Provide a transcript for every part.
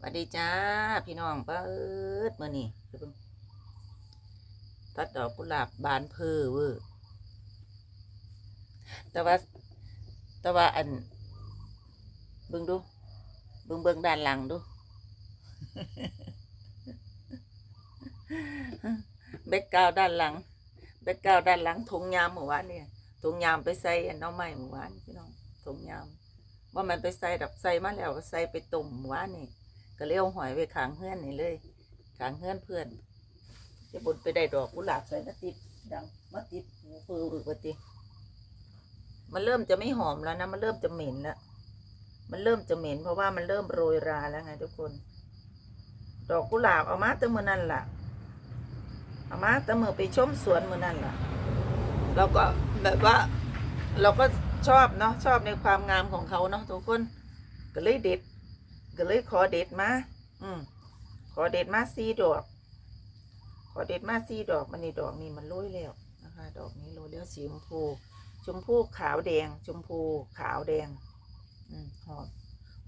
สวัสดีจ้า พี่น้องเปิดมื่อนี่เดี๋ยวเบิ่งตัดดอกกุหลาบบานเพอเวอร์แต่ว่าแต่ว่าอันเบิ่งดูเบิ่งเบิ่งด้านหลังดูแบกกาวด้านหลังแบกกาวด้านหลังถุงยามเมื่อวานเนี่ยถุงยามไปใส่อันน้องใหม่เมื่อวานพี่น้องถุงยามว่ามันไปใส่ดับใส่มาแล้วก็ใส่ไปตุ่มเมื่อวานนี่ ก็เลี้ยวหอยไปขางเฮือนนี่เลยขางเฮือนเพื่อนจะบนไปได้ดอกกุหลาบใส่มาติดดังมาติดหูเปืออึกว่าติมันเริ่มจะไม่หอมแล้วนะมันเริ่มจะเหม็นแล้วมันเริ่มจะเหม็น เพราะว่ามันเริ่มโรยราแล้วไงทุกคน ดอกกุหลาบเอามาตั้งมือนั่นล่ะเอามาตั้งมือไปชมสวนมือนั่นล่ะ เราก็แบบว่า เราก็ชอบเนาะชอบในความงามของเขาเนาะทุกคนก็เลยเด็ด ก็เลยขอเด็ดมา อืมขอเด็ดมาสี่ดอก ขอเด็ดมาสี่ดอกมันนี่ดอกนี้มันโรยแล้วนะคะ ดอกนี้โรยแล้วสีชมพู ชมพูขาวแดง ชมพูขาวแดง อืมหอม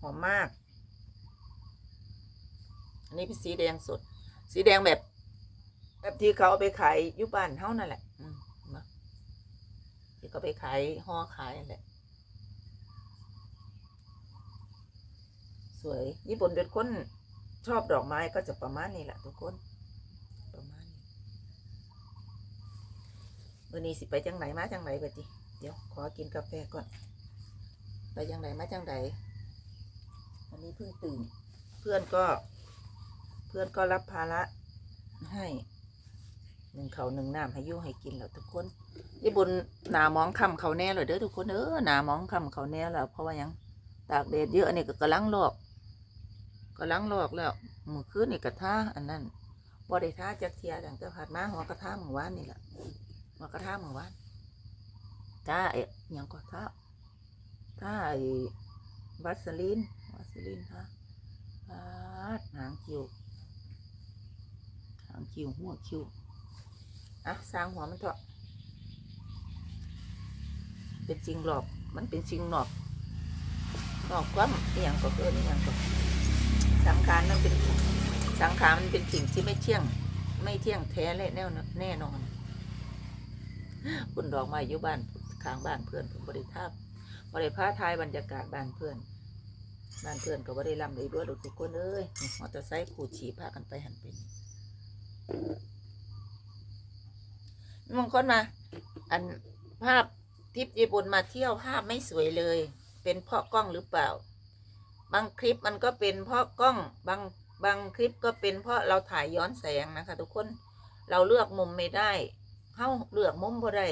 หอมมาก อันนี้เป็นสีแดงสด สีแดงแบบ แบบที่เขาเอาไปขายยุบ้านเท่านั่นแหละ อืมเห็นไหมที่เขาไปขายห่อขายนั่นแหละ สวยญี่ปุ่นเป็นคนชอบดอกไม้ก็จะประมาณนี้แหละทุกคน ประมาณนี้วันนี้สิไปจังไหนมาจังไหนไปจิเดี๋ยวขอกินกาแฟก่อน ไปจังไหนมาจังไหนวันนี้เพิ่งตื่น เพื่อนก็ เพื่อนก็รับภาระให้หนึ่งเขาหนึ่งน้ำให้ยุ่ให้กินแล้วทุกคนญี่ปุ่นหนามองคำเขาแน่เลยเด้อทุกคนเออหนามองคำเขาแน่แล้วเพราะว่ายังตากแดดเยอะอันนี้ก็กำลังลอก กำลังลอกแล้วมือคืนนี่กระทาอันนั้นบ่ได้ท่าจักเทียดังแต่ผัดมาหัวกระทาเมื่อวานนี่แหละหัวกระทาเมื่อวานท่าเอ๊ะยังก็ทาท่าไอ้วัสลีนวัสลีนท่าปาหางคิวหางคิวหัวคิวอะสร้างหัวมันเถอะเป็นจริงหลอก มันเป็นจริงหลอกนอกความอย่างก็เกินอย่างก็ สังขารมันเป็นสังขารมันเป็นสิ่งที่ไม่เที่ยง ไม่เที่ยงแท้และแน่นอนแน่นอนคุณดอกไม้อยู่บ้านข้างบ้านเพื่อนผมบริทาบบริพาทายบรรยากาศบ้านเพื่อนบ้านเพื่อนก็บริลำเลยด้วยทุกคนเอ้ยมอเตอร์ไซค์ขูดฉีพากันไปหันเป็นบางคนมา อันภาพทริปญี่ปุ่นมาเที่ยวภาพไม่สวยเลย เป็นเพราะกล้องหรือเปล่า บางคลิปมันก็เป็นเพราะกล้องบางบางคลิปก็เป็นเพราะเราถ่ายย้อนแสงนะคะทุกคนเราเลือกมุมไม่ได้เขาเลือกมุมบ่ได้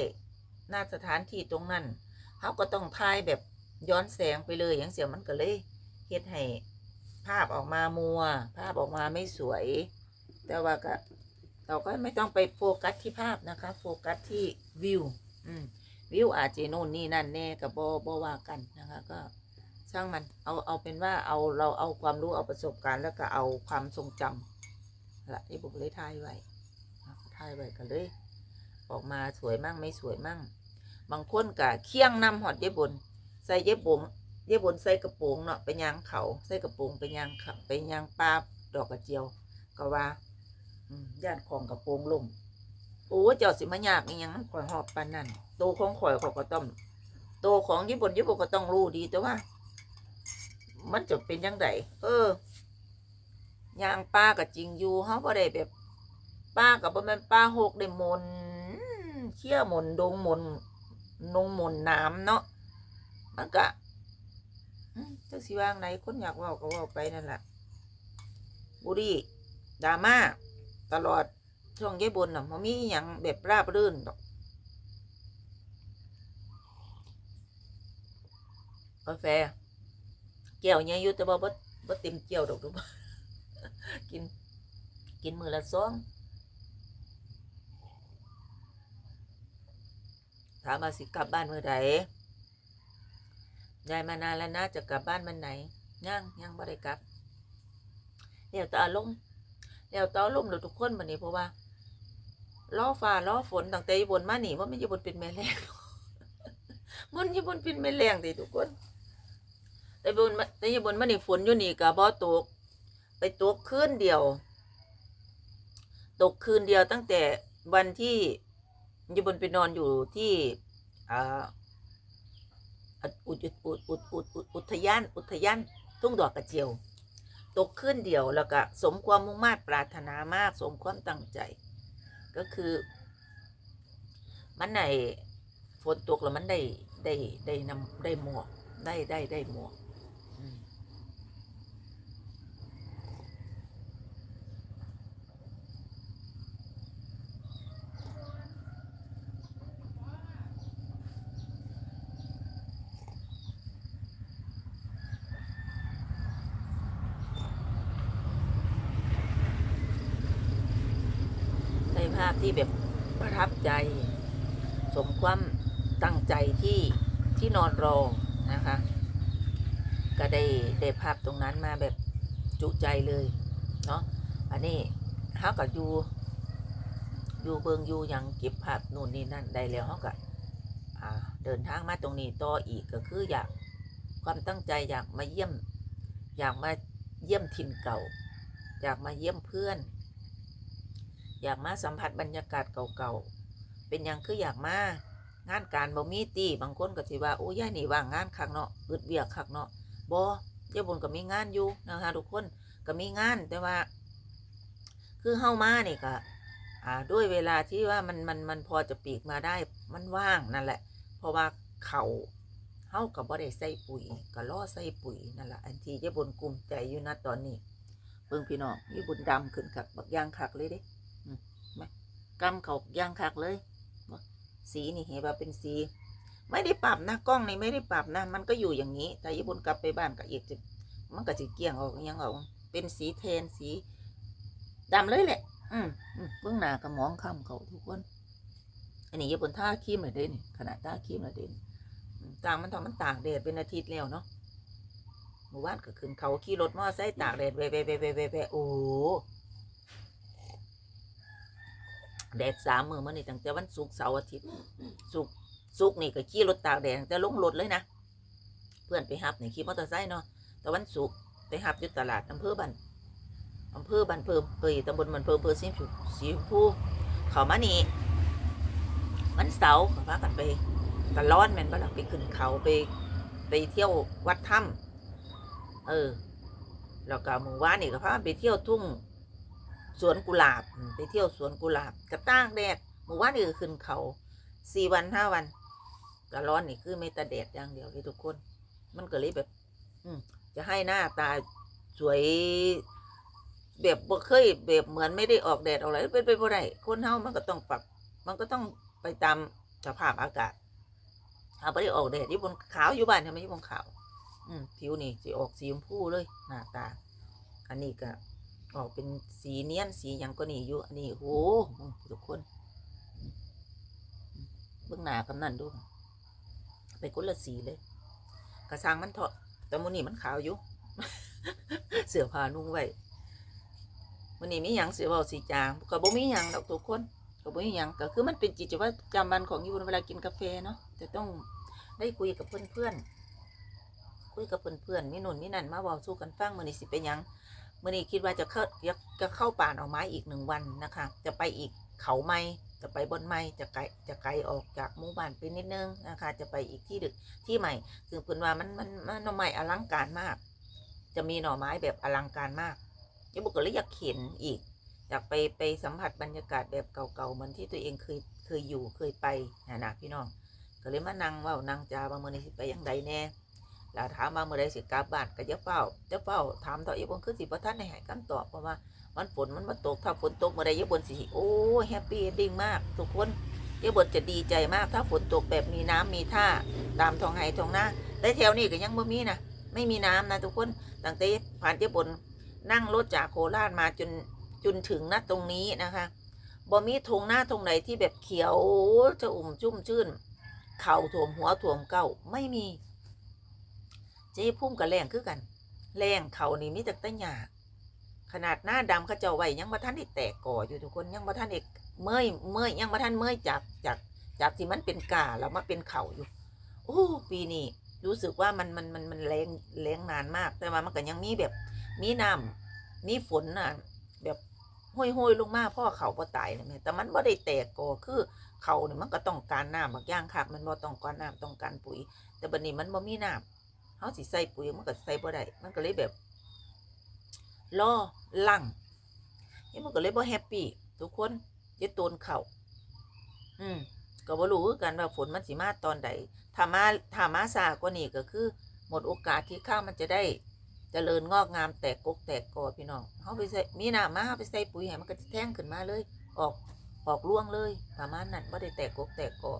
หน้าสถานที่ตรงนั้นเขาก็ต้องถ่ายแบบย้อนแสงไปเลยอย่างเสียมันก็เลยเฮ็ดให้ภาพออกมามัว ภาพออกมาไม่สวย แต่ว่าก็เราก็ไม่ต้องไปโฟกัสที่ภาพนะคะ โฟกัสที่วิววิวอาจจะโน่นนี่นั่นแน่กับโบโว่ากันนะคะก็ ช่างมัน เอาเอาเป็นว่าเอาเราเอาความรู้เอาประสบการณ์แล้วก็เอาความทรงจำละที่ผมเลยทายไว้ทายไว้ก็เลย ออกมาสวยมั่งไม่สวยมั่ง บางคนกะเคี่ยงนำหอดเย็บบน ใส่เย็บบงเย็บบนใส่กระโปรงเนาะไปยางเขาใส่กระโปรงไปยางเขาไปยางปลาดอกกระเจียว ก็ว่าย่านของกระโปรงล่มโอ้เจ้าสิมายากอีหยังข่อยหอบปานนั่นโตของข่อยข่อยก็ต้องโตของญี่ปุ่นญี่ปุ่นก็ต้องรู้ดีแต่ว่า มันจะเป็นยังไงเออยางป้าก็จริงอยู่เฮาบ่ได้แบบ ป้ากับบ่แม่นป้าหกได้มนเชี่ยมนดงมนนงมนน้ำเนาะมันก็จักสิว่างไหนคนอยากว้าก็ว้าไปนั่นแหละบุรีดราม่าตลอดช่วงเย่บนน่ะมันมีอย่างแบบราบรื่นดอกกาแฟ แก้วเนี่ยอยู่แต่ว่บ่บ่เต็มแก้วดอกดูบ่กิน กินมือละซองถามมาสิกลับบ้านเมื่อใดยายมานานแล้วนะจะกลับบ้านวันไหนยังยังบ่ได้กลับเดี๋ยวตาลมณ์แล้วต่อลมเราทุกคนบันนี้เพราะว่าล้อฟ้าล้อฝนตั้งแต่ญี่ปุ่นมาหนีว่ามันญี่ปุ่นเป็นแม่แรงมันญี่ปุ่นเป็นแม่แรงติทุกคน แต่ญี่ปุ่นมาแต่ญี่ปุ่นมานี่ฝนอยู่นี่กับบ่ตก ไปตกคืนเดียว ตกคืนเดียวตั้งแต่วันที่ยบนไปนอนอยู่ที่อ่าอุทอุทอุทอุทอุทอุทยานอุทยานทุ่งดอกกระเจียว ตกขึ้นเดียวแล้วก็สมความมุ่งมา่ปรารถนามากสมความตั้งใจ ก็คือ มันในฝนตกแล้วมันได้ได้ได้นำได้หมวกได้ได้ได้หมวกาพที่แบบประทับใจ สมความตั้งใจที่ที่นอนรอนะคะ ก็ได้ได้ภาพตรงนั้นมาแบบจุใจเลยเนาะอันนี้เขาก็อยู่อยู่เบิงยูอย่างเก็บภาพนู่นนี่นั่นได้แล้วเขาก็อ่าเดินทางมาตรงนี้ต่ออีกก็คืออยากความตั้งใจอยากมาเยี่ยม อยากมาเยี่ยมถิ่นเก่า อยากมาเยี่ยมเพื่อน อยากมาสัมผัสบรรยากาศเก่าๆ เป็นยังคืออยากมางานการบ่มีตีบางคนก็สิว่าโอ้ย่านี่ว่างงานคักเนาะอึดเวียกคักเนาะบ่ย่าบนก็มีงานอยู่นะคะทุกคนก็มีงานแต่ว่า คือเฮามานี่ก็อ่าด้วยเวลาที่ว่ามันมันมันพอจะปีกมาได้มันว่างนั่นแหละ เพราะว่าเขาเฮากับบ่ได้ใส่ปุ๋ยก็รอใส่ปุ๋ยนั่นแหละอันที่ย่าบนกลุ่มใจอยู่นะตอนนี้เบิ่งพี่น้องย่าบนดำขึ้นคักบักย่างคักเลยเด้ กำเขาย่างคักเลยสีนี่เห็นว่าเป็นสี ไม่ได้ปรับนะกล้องนี่ไม่ได้ปรับนะ มันก็อยู่อย่างนี้แต่ญี่ปุ่นกลับไปบ้านก็อีกจะมันก็จะเกี่ยงออกยังออกเป็นสีเทนสีดำเลยแหละ อืมเบื้องหน้ากระมองข้ามเขาทุกคน อันนี้ญี่ปุ่นท่าครีมเลยเด่นขนาดท่าครีมเลยเด่นต่างมันทำมันตากแดดเป็นอาทิตย์แล้วเนาะเมื่อวานก็ขึ้นเขาขี่รถมอไซค์ตากแดดแวะแวะแวะแวะแวะแวะโอ้ แดดสามมือมันนี่ตั้งแต่วันศุกร์เสาร์อาทิตย์ศุกร์ศุกร์นี่ก็ขี่รถตากแดดแต่ลงรถเลยนะ เพื่อนไปหับนี่ขี่มอเตอร์ไซค์เนาะแต่วันศุกร์ไปหับอยู่ตลาดอำเภอบันอำเภอบันเพิ่มเปยตำบลบันเพิ่มอำเภอสีชมพูสีชมพูเขามานี่วันเสาร์เขาพากันไปตะร้อนแม่นบ่ล่ะไปขึ้นเขาไป ไปเที่ยววัดถ้ำเออแล้วก็มู่ว่านนี่ก็พาไปเที่ยวทุ่ง สวนกุหลาบอืมไปเที่ยวสวนกุหลาบกระตากแดดหมู่ว่านนี่ก็ขึ้นเขาสี่วันห้าวันก็ร้อนนี่คือไม่แต่แดดอย่างเดียวเลยทุกคน มันก็เลยแบบ อืมจะให้หน้าตาสวย แบบบ่เคยแบบเหมือนไม่ได้ออกแดดออกอะไรเป็นไปบ่ได้คนเฮามันก็ต้องปรับ มันก็ต้องไปตามสภาพอากาศถ้าไม่ได้ออกแดดอยู่บนขาวอยู่บ้านทำไมอยู่บนขาว อืมผิวนี่จะออกสีชมพูเลย หน้าตา อันนี้ก็ ออกเป็นสีเนียนสีหยังก็นี่อยู่อันนี้โหทุกคนเบื้องหน้ากำนั่นดูไปคนละสีเลย กระซังมันเถาะแต่มันนี่มันขาวอยู่เสือผ้านุ่งไว้มันนี่มีหยังเสือผ้าสีจางก็บ่มีหยังดอกทุกคนก็บ่มีหยังก็คือมันเป็นกิจวัตรประจำวันของอยู่นเวลากินกาแฟเนาะจะต้องได้คุยกับเพื่อนๆคุยกับเพื่อนๆมีหนุนมีนั่นมาเว้าสู้กันฟังมือนี้สิเป็นหยัง เมื่อนี้คิดว่าจะเข้าจะจะเข้าป่าหน่อไม้อีกหนึ่งวันนะคะ จะไปอีกเขาไม้จะไปบนไม้จะไกลจะไกลออกจากหมู่บ้านไปนิดนึงนะคะ จะไปอีกที่ดึกที่ใหม่ซึ่งเพิ่นว่ามันมันมันหน่อไม้อลังการมาก จะมีหน่อไม้แบบอลังการมากยังบอกเลยอยากเห็นอีกอยากไปไปสัมผัสบรรยากาศแบบเก่าๆเหมือนที่ตัวเองเคยเคยอยู่เคยไปนะนะพี่น้องก็เลยมานั่งว่านั่งจาว่ามื่อนี้ไปยังใดแน่ แล้วถามมาเมื่อใดสิกลับบ้านก็จะเฝ้าจะเฝ้าถามต่ออีกบนคือสิบ่ทันในหายคำตอบเพราะว่ามันฝนมันมาตกถ้าฝนตกเมื่อใดยบนสิโอ้แฮปปี้ดิ้งมากทุกคนยบนจะดีใจมาก ถ้าฝนตกแบบมีน้ำมีท่าตามท้องไห้ท้องหน้าแต่แถวนี้ก็ยังบ่มีนะไม่มีน้ำนะทุกคนตั้งแต่ผ่านยบนนั่งรถจากโคราชมาจนจนถึงณตรงนี้นะคะบ่มีทงหน้าตรงไหนที่แบบเขียวจะอุ่มชุ่มชื่น เข่าถ่วมหัวถ่วมเก้าไม่มี เจ๊พุ่มกับแรงคือกันแรงเขานี่มีแต่ตะหยาขนาดหน้าดำเขาเจ้าไว้ยังมาท่านได้แตกก่ออยู่ทุกคนยังมาท่านเอกเมื่อยเมื่อยยังมาท่านเมื่อยจากจากจากที่มันเป็นกาแล้วมาเป็นเข่าอยู่ โอ้ ปีนี้รู้สึกว่ามันมันมันมันแรงแรงนานมาก แต่ว่ามันก็ยังมีแบบมีน้มีฝนน่ะแบบห้อยห้อยลงมาพ่อเขาบ่ตายเลยแม่แต่มันบ่ได้แตกกอคือเขาเนี่ยมันก็ต้องการน้ำบางอย่างคักมันบ่ต้องการน้ำต้องการปุ๋ย แต่บัดนี้มันบ่มีน้ำ เฮาสิใส่ปุ๋ยมันก็ใส่บ่ได้มันก็เลยแบบล่อลังนี่มันก็เลยบ่แฮปปี้ทุกคนย่าโตนเข่าอืมก็บ่รู้คือกันว่าฝนมันสิมาตอนใดถ้ามาถ้ามาซากว่านี้ก็คือ หมดโอกาสที่ข้าวมันจะได้เจริญงอกงามแตกกกแตกกอพี่น้องเขาไปใส่มีหน้ำมาเขาไปใส่ปุ๋ยให้มันก็จะแท่งขึ้นมาเลย ออกออกร่วงเลยประมาณนั้นไม่ได้แตกกกแตกกอ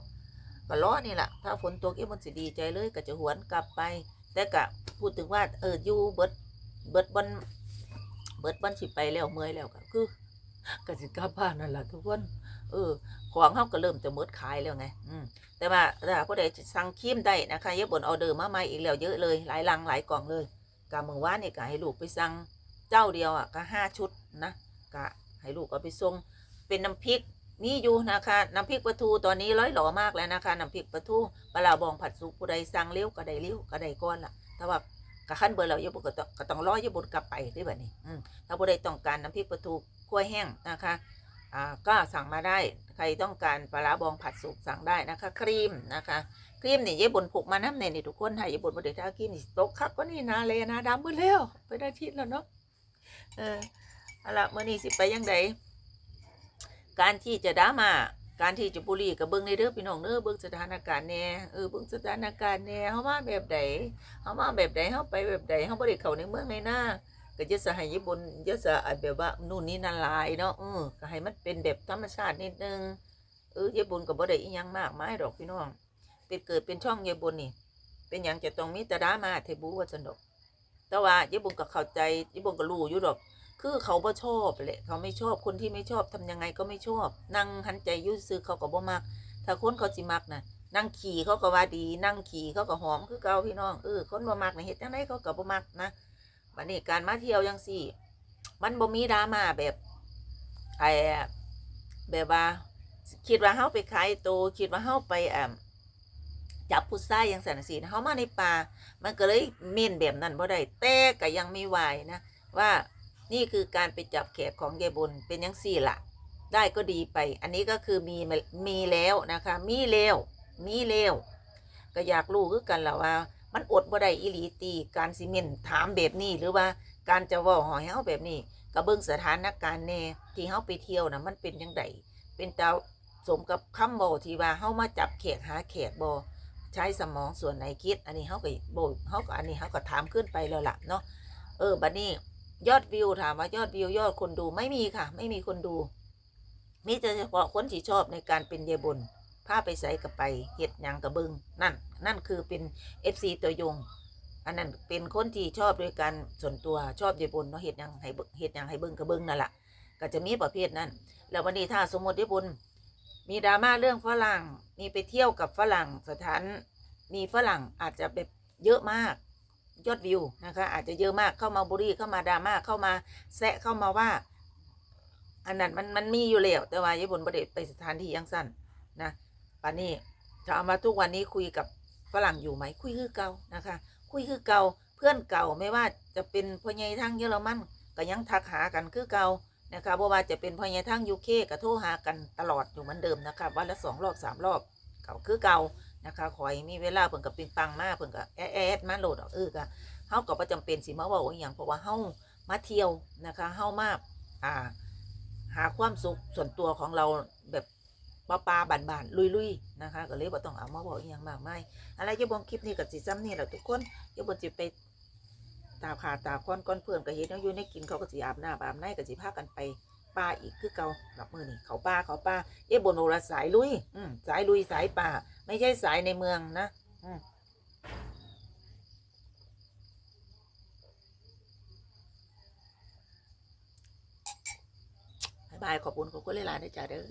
ก็ล้อนี่แหละถ้าฝนตกเอ้มันสิดีใจเลยก็จะหวนกลับไป แต่กะพูดถึงว่าเอออยู่เบิดเบิดบอนเบิดบอนสิไปแล้วเมื่อยแล้วก็คือก็สิกลับบ้านนั่นแหละทุกคนเออของเขาก็เริ่มจะหมดขายแล้วไง อืมแต่ว่าถ้าผู้ใดสั่งครีมได้นะคะยายบนออเดอร์มาใหม่อีกแล้วเยอะเลย หลายลังหลายกล่องเลยกะมือว่านเนี่ยกะให้ลูกไปสั่งเจ้าเดียวอะก็ห้าชุดนะกะให้ลูกเอาไปส่งเป็นน้ำพริก นี่อยู่นะคะน้ำพริกปลาทูตอนนี้ร้อยหล่อมากแล้วนะคะน้ำพริกปลาทูปลาลาบองผัดสุกผู้ใดสั่งเร็วก็ได้เร็วก็ได้ก้อนละแต่ว่ากระขั้นเบอร์เรายายบนก็ต้องก็ต้องร้อยายบนกลับไปด้วยแบบนี้ถ้าผู้ใดต้องการน้ำพริกปลาทูคั่วแห้งนะคะก็สั่งมาได้ใครต้องการปลาร้าบองผัดสุกสั่งได้นะคะ ครีมนะคะ ครีมนี่เย่บนผูกมาน้ำในนี่ทุกคนให้เย่บนบไดทาครีมนี่ตกคักก็นี่นาเลยนาดำหมดแล้วไปได้ทิศแล้วเนาะเออเอาละเมื่อนี้สิไปยังไง การที่จะดามาการที่จะบุรีกับเบิ้งในเด้อพี่น้องเด้อเบิ้งสถานการณ์แน่เออเบิ้งสถานการณ์แน่เฮามาแบบใดเฮามาแบบใดเฮาไปแบบใดเฮาบ่ได้เข้าในเมืองในหน้าก็จะสให้ญี่ปุ่นจะสะแบบว่านู่นนี่นั่นหลายเนาะเออก็ให้มันเป็นแบบธรรมชาตินิดนึงเออญี่ปุ่นก็บ่ได้อีหยังมากมายดอกพี่น้องเป็นเกิดเป็นช่องญี่ปุ่นนี่ เป็นหยังจะต้องมีแต่ดรามาเทบูว่าจันดอกแต่ว่าญี่ปุ่นก็เข้าใจญี่ปุ่นก็รู้อยู่ดอก คือเขาบ่ชอบแหละเขาไม่ชอบคนที่ไม่ชอบทำยังไงก็ไม่ชอบ นั่งหันใจยุ่ซื้อเขาก็บ่มัก ถ้าคนเขาสิมักนะนั่งขี่เขาก็ว่าดี นั่งขี่เขาก็หอมคือเก่าพี่น้องเออคนบ่มักนะเฮ็ดจังไดเขาก็บ่มักนะวันนี้การมาเที่ยวยังสี่ มันบ่มีดราม่าแบบไอ้แบบว่าคิดว่าเฮาไปขายโตวคิดว่าเฮาไปอ่าจับผู้ชายยังสันสีเฮามาในป่า มันก็เลยเม่นแบบนั้นบ่ได้แต่ก็ยังมีวายนะ ว่า นี่คือการไปจับแขกของยายบุญเป็นยังสี่ละได้ก็ดีไป อันนี้ก็คือมีมีแล้วนะคะ มีแล้วมีแล้วก็อยากรู้คือกันแหละว่า มันอดบ่ได้อีหลีตี การซีเมนถามแบบนี้หรือว่าการจะว่าหอยเฮาแบบนี้ก็เบิ่งสถานการณ์แน่ที่เฮาไปเที่ยวนะมันเป็นยังไงเป็นตาสมกับคำเว้าที่ว่าเฮามาจับแขกหาแขกบ่ใช้สมองส่วนไหนคิด อันนี้เฮาก็บ่เฮาก็อันนี้เฮาก็ถามขึ้นไปแล้วล่ะเนาะเออบัดนี้ ยอดวิวถามว่ายอดวิวยอดคนดูไม่มีค่ะ ไม่มีคนดู มีแต่เฉพาะคนที่ชอบในการเป็นเยบุญพาไปใส่กับไปเฮ็ดหยังกับเบิงนั่น นั่นคือเป็น FC ตัวยง อันนั้นเป็นคนที่ชอบด้วยกันส่วนตัวชอบเยบุญเนาะเฮ็ดหยังให้เบิ่งเฮ็ดหยังให้เบิงกับเบิงนั่นแหละก็จะมีประเภทนั้น แล้ววันนี้ถ้าสมมติเยบุญมีดราม่าเรื่องฝรั่งมีไปเที่ยวกับฝรั่งสถานมีฝรั่งอาจจะแบบเยอะมาก ยอดวิวนะคะ อาจจะเยอะมากเข้ามาบุรีเข้ามาดราม่าเข้ามาแซะเข้ามาว่า อันนั้นมันมันมีอยู่แล้วแต่ว่าญี่ปุ่นประเด็ไปสถานที่ยังสั้นนะป่านนี้จะเอามาทุกวันนี้คุยกับฝรั่งอยู่ไหมคุยคือเก่านะคะ คุยคือเก่าเพื่อนเก่าไม่ว่าจะเป็นพ่อใหญ่ทางเยอรมันก็ยังทักหากันคือเก่านะคะเพราะว่าจะเป็นพ่อใหญ่ทางยูเคก็โทรหากันตลอดอยู่เหมือนเดิมนะคะวันละสองรอบสามรอบเก่าคือเก่า นะคะขอยมีเวลาเพิ่นกับปิงปังมาเพิ่นกับแอดแอดมาโหลดเออก็เฮาก็บ่จำเป็นสิมาเว้าอหย่างเพราะว่าเฮามาเที่ยวนะคะเฮามาอ่า หาความสุขส่วนตัวของเราแบบปลาปลาบานบานลุยลุยนะคะก็เลยบ่ต้องเอามาบอกอหย่างมากมายอะไรจะบอกคลิปนี้กับสิซ้ำนี่แหละทุกคนจะบอกจะไปตาขาตาค้อนก้อนเพื่อนก็เห็นเอาอยู่ในกินเขาก็สิอาบน้ำอาบในก็สิพากันไป ป่าอีกคือเก่าหลับมือนี่เขาป่าเขาป่าเอ๊ะบนโอระสายลุย อืมสายลุยสายป่า ไม่ใช่สายในเมืองนะอืมบายบายขอบคุณขอบคุณหลายๆนะจ๊ะเด้อ